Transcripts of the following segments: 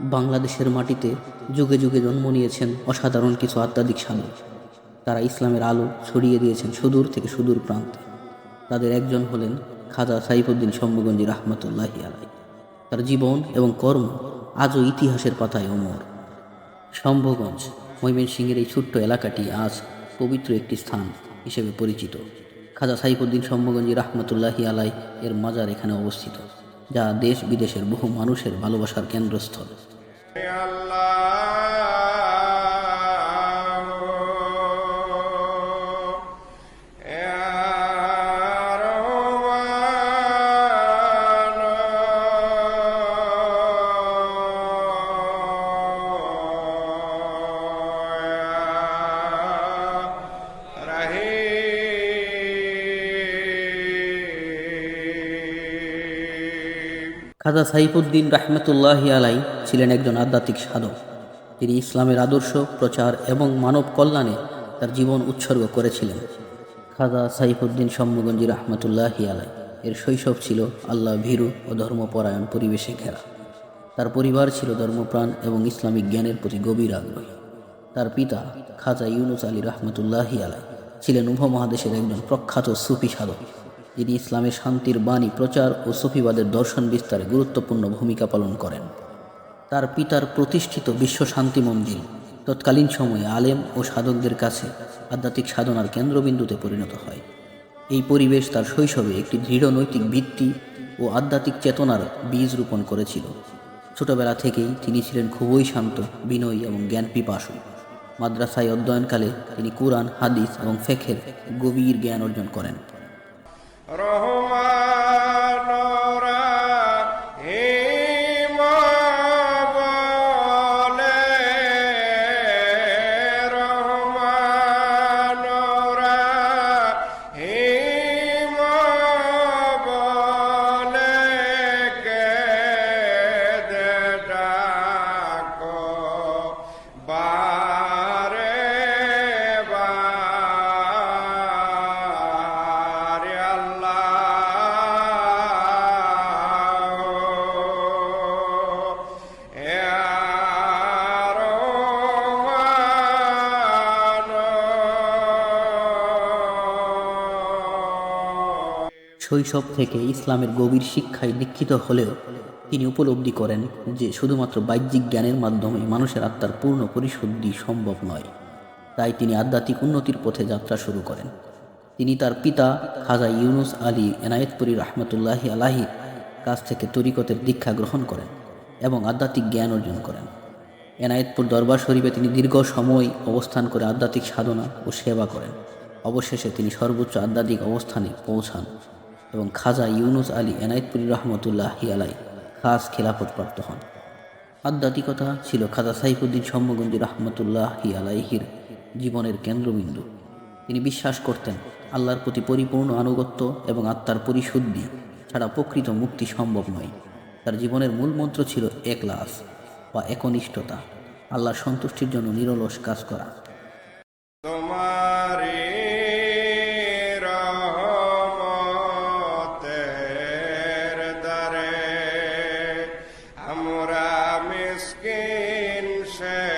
বাংলাদেশের মাটিতে যুগে যুগে জন্ম নিয়েছেন অসাধারণ কিছু আধ্যাত্মিক সাধক তারা ইসলামের আলো ছড়িয়ে দিয়েছেন সুদূর থেকে সুদূর প্রান্তে। তাদের একজন হলেন খাজা সাইফুদ্দিন শম্ভুগঞ্জি রহমতুল্লাহি আলাই তার জীবন এবং কর্ম আজও ইতিহাসের পাতায় অমর। শম্ভুগঞ্জ, ময়মনসিংহের এই ছোট্ট এলাকাটি আজ পবিত্র একটি স্থান হিসেবে পরিচিত। খাজা সাইফুদ্দিন শম্ভুগঞ্জি রহমতুল্লাহি আলাই এর মাজার এখানে অবস্থিত। যা দেশ বিদেশের বহু মানুষের ভালোবাসার কেন্দ্রস্থল। খাজা সাইফুদ্দিন রাহমাতুল্লাহি আলাই ছিলেন একজন আধ্যাত্মিক সাধক। তিনি ইসলামের আদর্শ, প্রচার এবং মানব কল্যাণে তার জীবন উৎসর্গ করেছিলেন। খাজা সাইফুদ্দিন শম্ভুগঞ্জি রহমতুল্লাহি আলাই এর শৈশব ছিল আল্লাহ ভীরু ও ধর্মপরায়ণ পরিবেশে ঘেরা। তার পরিবার ছিল ধর্মপ্রাণ এবং ইসলামিক জ্ঞানের প্রতি গভীর আগ্রহী। তার পিতা খাজা ইউনুস আলী রহমতুল্লাহি আলাই ছিলেন উপমহাদেশের একজন প্রখ্যাত সুফি সাধক। যিনি ইসলামের শান্তির বাণী, প্রচার ও সুফিবাদের দর্শন বিস্তারে গুরুত্বপূর্ণ ভূমিকা পালন করেন। তার পিতার প্রতিষ্ঠিত বিশ্ব শান্তি মন্দির তৎকালীন সময়ে আলেম ও সাধকদের কাছে আধ্যাত্মিক সাধনার কেন্দ্রবিন্দুতে পরিণত হয়। এই পরিবেশ তার শৈশবে একটি দৃঢ় নৈতিক ভিত্তি ও আধ্যাত্মিক চেতনার বীজ রোপণ করেছিল। ছোটবেলা থেকেই তিনি ছিলেন খুবই শান্ত, বিনয়ী এবং জ্ঞান পিপাসু মাদ্রাসায় অধ্যয়নকালে তিনি কুরআন, হাদিস এবং ফেখের গভীর জ্ঞান অর্জন করেন। Рого শৈশব থেকে ইসলামের গভীর শিক্ষায় দীক্ষিত হলেও তিনি উপলব্ধি করেন যে শুধুমাত্র বাহ্যিক জ্ঞানের মাধ্যমে মানুষের আত্মার পূর্ণ পরিশুদ্ধি সম্ভব নয়। তাই তিনি আধ্যাত্মিক উন্নতির পথে যাত্রা শুরু করেন। তিনি তার পিতা খাজা ইউনুস আলী এনায়েতপুরী রহমতুল্লাহি আলাহির কাছ থেকে তরিকতের দীক্ষা গ্রহণ করেন এবং আধ্যাত্মিক জ্ঞান অর্জন করেন। এনায়েতপুর দরবার শরীফে তিনি দীর্ঘ সময় অবস্থান করে আধ্যাত্মিক সাধনা ও সেবা করেন। অবশেষে তিনি সর্বোচ্চ আধ্যাত্মিক অবস্থানে পৌঁছান। এবং খাজা ইউনুস আলী এনায়েতপুরি রহমতুল্লাহি আলাই খাস খেলাফত প্রাপ্ত হন। আধ্যাত্মিকতা ছিল খাজা সাইফুদ্দিন সম্মগঞ্জি রহমতুল্লাহি আলাইহির জীবনের কেন্দ্রবিন্দু। তিনি বিশ্বাস করতেন, আল্লাহর প্রতি পরিপূর্ণ আনুগত্য এবং আত্মার পরিশুদ্ধি ছাড়া প্রকৃত মুক্তি সম্ভব নয়। তার জীবনের মূল মন্ত্র ছিল একলাস বা একনিষ্ঠতা। আল্লাহর সন্তুষ্টির জন্য নিরলস কাজ করা। say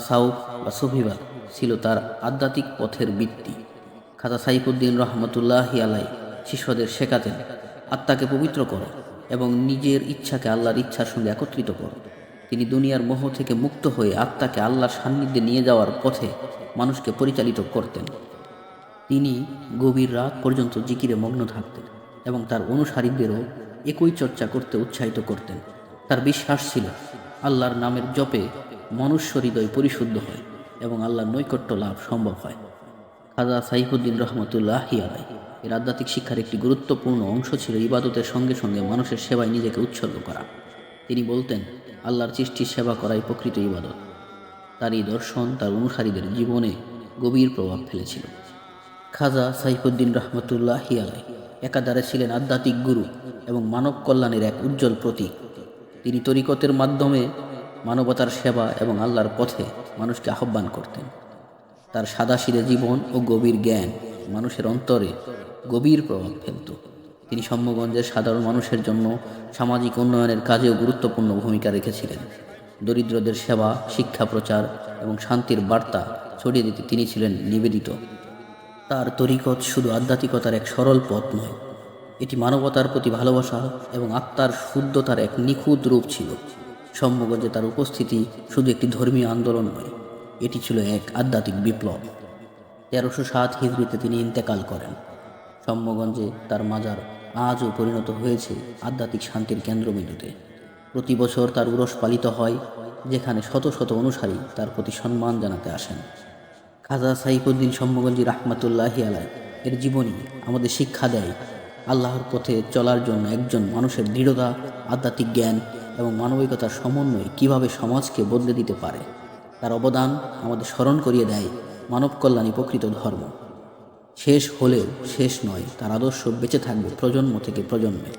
তাসাউফ বা সুফিবাদ ছিল তার আধ্যাত্মিক পথের ভিত্তি খাজা সাইফুদ্দিন রহমতুল্লাহি আলাই শিষ্যদের শেখাতেন, আত্মাকে পবিত্র করো এবং নিজের ইচ্ছাকে আল্লাহর ইচ্ছার সঙ্গে একত্রিত করো। তিনি দুনিয়ার মোহ থেকে মুক্ত হয়ে আত্মাকে আল্লাহর সান্নিধ্যে নিয়ে যাওয়ার পথে মানুষকে পরিচালিত করতেন। তিনি গভীর রাত পর্যন্ত জিকিরে মগ্ন থাকতেন এবং তার অনুসারীদেরও একই চর্চা করতে উৎসাহিত করতেন। তার বিশ্বাস ছিল, আল্লাহর নামের জপে মনুষ্য হৃদয় পরিশুদ্ধ হয় এবং আল্লাহর নৈকট্য লাভ সম্ভব হয়। খাজা সাইফুদ্দিন রহমতুল্লাহ আলাই এর আধ্যাত্মিক শিক্ষার একটি গুরুত্বপূর্ণ অংশ ছিল ইবাদতের সঙ্গে সঙ্গে মানুষের সেবায় নিজেকে উৎসর্গ করা। তিনি বলতেন, আল্লাহর সৃষ্টির সেবা করাই প্রকৃত ইবাদত। তার এই দর্শন, তার অনুসারীদের জীবনে গভীর প্রভাব ফেলেছিল। খাজা সাইফুদ্দিন রহমতুল্লাহ আলাই একাধারে ছিলেন আধ্যাত্মিক গুরু এবং মানব কল্যাণের এক উজ্জ্বল প্রতীক। তিনি তরিকতের মাধ্যমে মানবতার সেবা এবং আল্লাহর পথে মানুষকে আহ্বান করতেন। তার সাদাসিদে জীবন ও গভীর জ্ঞান মানুষের অন্তরে গভীর প্রভাব ফেলত। তিনি সম্যগঞ্জের সাধারণ মানুষের জন্য সামাজিক উন্নয়নের কাজেও গুরুত্বপূর্ণ ভূমিকা রেখেছিলেন। দরিদ্রদের সেবা, শিক্ষা প্রচার এবং শান্তির বার্তা ছড়িয়ে দিতে তিনি ছিলেন নিবেদিত। তার তরিকত শুধু আধ্যাত্মিকতার এক সরল পথ নয়, এটি মানবতার প্রতি ভালোবাসা এবং আত্মার শুদ্ধতার এক নিখুঁত রূপ ছিল। সম্যগঞ্জে তার উপস্থিতি শুধু একটি ধর্মীয় আন্দোলন নয়, এটি ছিল এক আধ্যাত্মিক বিপ্লব। তেরোশো সাত হিজড়িতে তিনি ইন্তেকাল করেন। সম্যগঞ্জে তার মাজার আজও পরিণত হয়েছে আধ্যাত্মিক শান্তির কেন্দ্রবিন্দুতে। প্রতি বছর তার উরস পালিত হয়, যেখানে শত শত অনুসারী তার প্রতি সম্মান জানাতে আসেন। খাজা সাইফুদ্দিন সম্মগঞ্জি রাহমাতুল্লাহি আলাই এর জীবনী আমাদের শিক্ষা দেয়, আল্লাহর পথে চলার জন্য একজন মানুষের দৃঢ়তা, আধ্যাত্মিক জ্ঞান এবং মানবিকতার সমন্বয় কীভাবে সমাজকে বদলে দিতে পারে, তার অবদান আমাদের স্মরণ করিয়ে দেয় মানব কল্যাণী প্রকৃত ধর্ম। শেষ হলেও শেষ নয়, তার আদর্শ বেঁচে থাকবে প্রজন্ম থেকে প্রজন্মে।